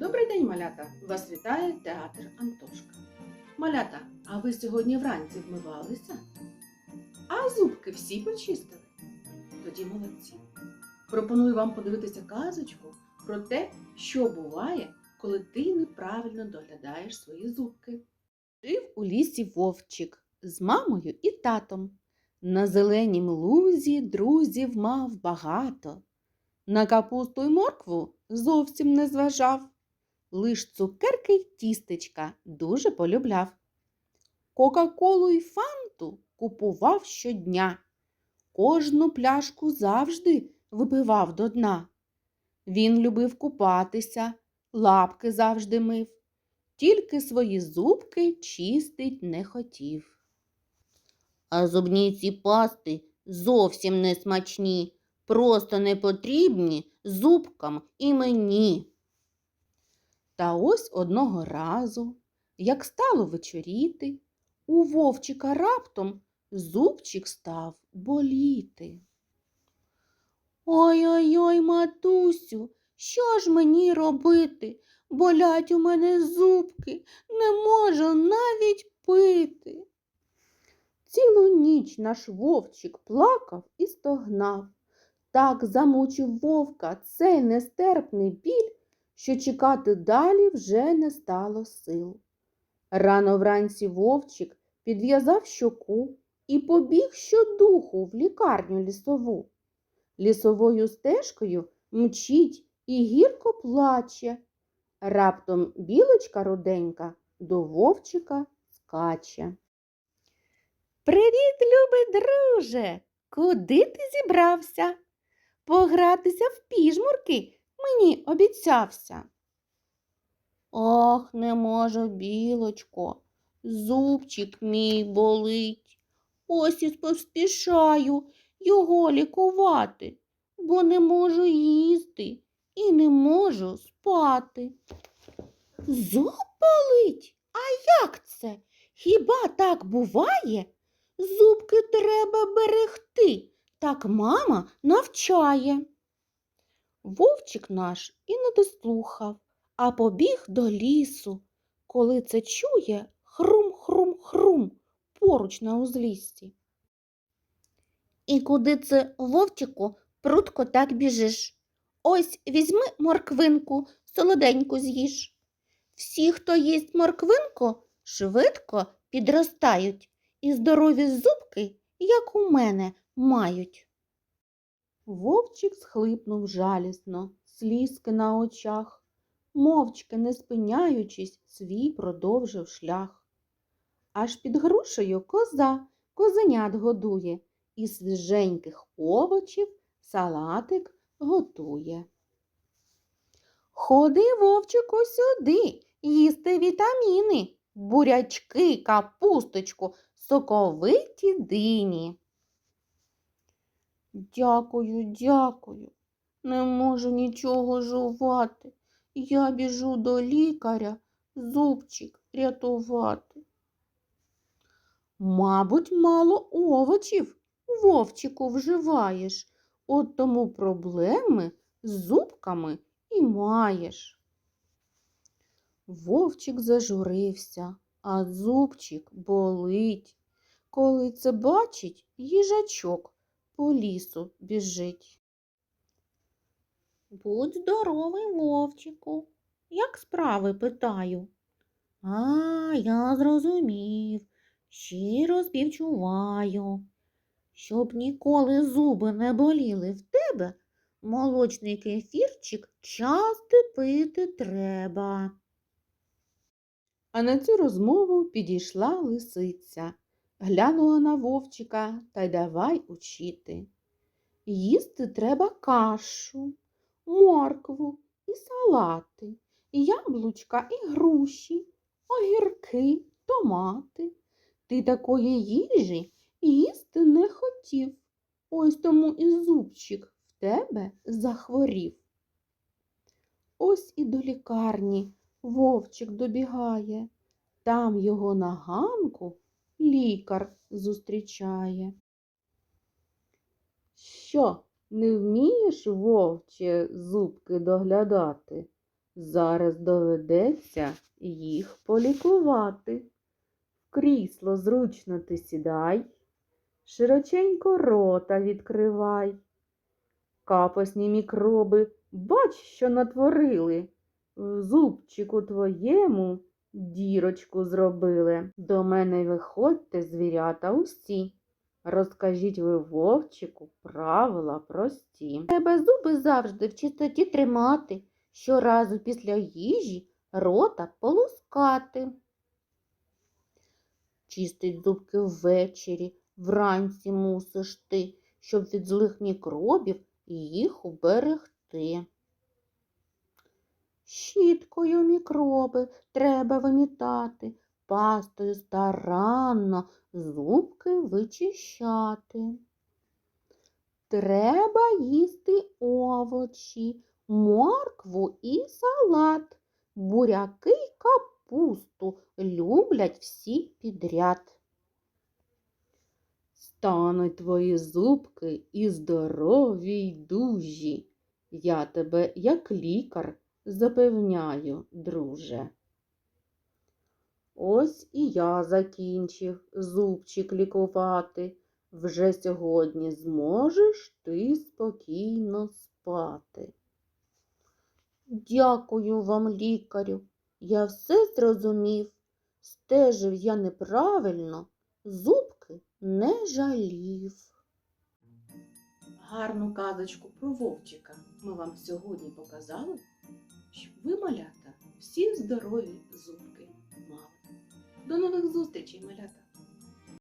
Добрий день, малята! Вас вітає театр Антошка. Малята, а ви сьогодні вранці вмивалися? А зубки всі почистили? Тоді молодці. Пропоную вам подивитися казочку про те, що буває, коли ти неправильно доглядаєш свої зубки. Жив у лісі вовчик з мамою і татом. На зеленім лузі друзів мав багато. На капусту й моркву зовсім не зважав. Лиш цукерки й тістечка дуже полюбляв. Кока-колу й фанту купував щодня. Кожну пляшку завжди випивав до дна. Він любив купатися, лапки завжди мив, тільки свої зубки чистить не хотів. А зубні ці пасти зовсім не смачні, просто не потрібні зубкам і мені. Та ось одного разу, як стало вечоріти, у вовчика раптом зубчик став боліти. Ой-ой-ой, матусю, що ж мені робити? Болять у мене зубки, не можу навіть пити. Цілу ніч наш вовчик плакав і стогнав. Так замучив вовка цей нестерпний біль, що чекати далі вже не стало сил. Рано вранці вовчик підв'язав щоку і побіг щодуху в лікарню лісову. Лісовою стежкою мчить і гірко плаче. Раптом білочка руденька до вовчика скаче. Привіт, любий друже! Куди ти зібрався? Погратися в піжмурки мені обіцявся. Ах, не можу, білочко, зубчик мій болить. Ось і поспішаю його лікувати, бо не можу їсти і не можу спати. Зуб болить? А як це? Хіба так буває? Зубки треба берегти, так мама навчає. Вовчик наш і не дослухав, а побіг до лісу. Коли це чує хрум-хрум-хрум поруч на узліссі. І куди це, вовчику, прутко так біжиш? Ось візьми морквинку, солоденьку з'їж. Всі, хто їсть морквинку, швидко підростають і здорові зубки, як у мене, мають. Вовчик схлипнув жалісно, слізки на очах, мовчки не спиняючись, свій продовжив шлях. Аж під грушею коза козенят годує і свіженьких овочів салатик готує. Ходи, вовчику, сюди, їсти вітаміни, бурячки, капусточку, соковиті дині. Дякую, дякую. Не можу нічого жувати. Я біжу до лікаря зубчик рятувати. Мабуть, мало овочів вовчику вживаєш, от тому проблеми з зубками і маєш. Вовчик зажурився, а зубчик болить. Коли це бачить, їжачок по лісу біжить. Будь здоровий, вовчику. Як справи питаю? А, я зрозумів, щиро співчуваю. Щоб ніколи зуби не боліли в тебе, молочний кефірчик часто пити треба. А на цю розмову підійшла лисиця, глянула на вовчика та й давай учити. Їсти треба кашу, моркву і салати, яблучка і груші, огірки, томати. Ти такої їжі їсти не хотів, ось тому і зубчик в тебе захворів. Ось і до лікарні вовчик добігає, там його на ганку лікар зустрічає. Що, не вмієш, вовче, зубки доглядати? Зараз доведеться їх полікувати. В крісло зручно ти сідай, широченько рота відкривай. Капосні мікроби, бач, що натворили. В зубчику твоєму дірочку зробили. До мене виходьте, звірята, усі. Розкажіть ви вовчику правила прості. Треба зуби завжди в чистоті тримати, щоразу після їжі рота полускати. Чистить зубки ввечері, вранці мусиш ти, щоб від злих мікробів їх уберегти. Щіткою мікроби треба вимітати, пастою старанно зубки вичищати. Треба їсти овочі, моркву і салат, буряки й капусту люблять всі підряд. Стануть твої зубки і здорові й дужі. Я тебе, як лікар, запевняю, друже. Ось і я закінчив зубчик лікувати. Вже сьогодні зможеш ти спокійно спати. Дякую вам, лікарю. Я все зрозумів. Стежив я неправильно, зубки не жалів. Гарну казочку про вовчика ми вам сьогодні показали, щоб ви, малята, всі здорові зубки мали. До нових зустрічей, малята!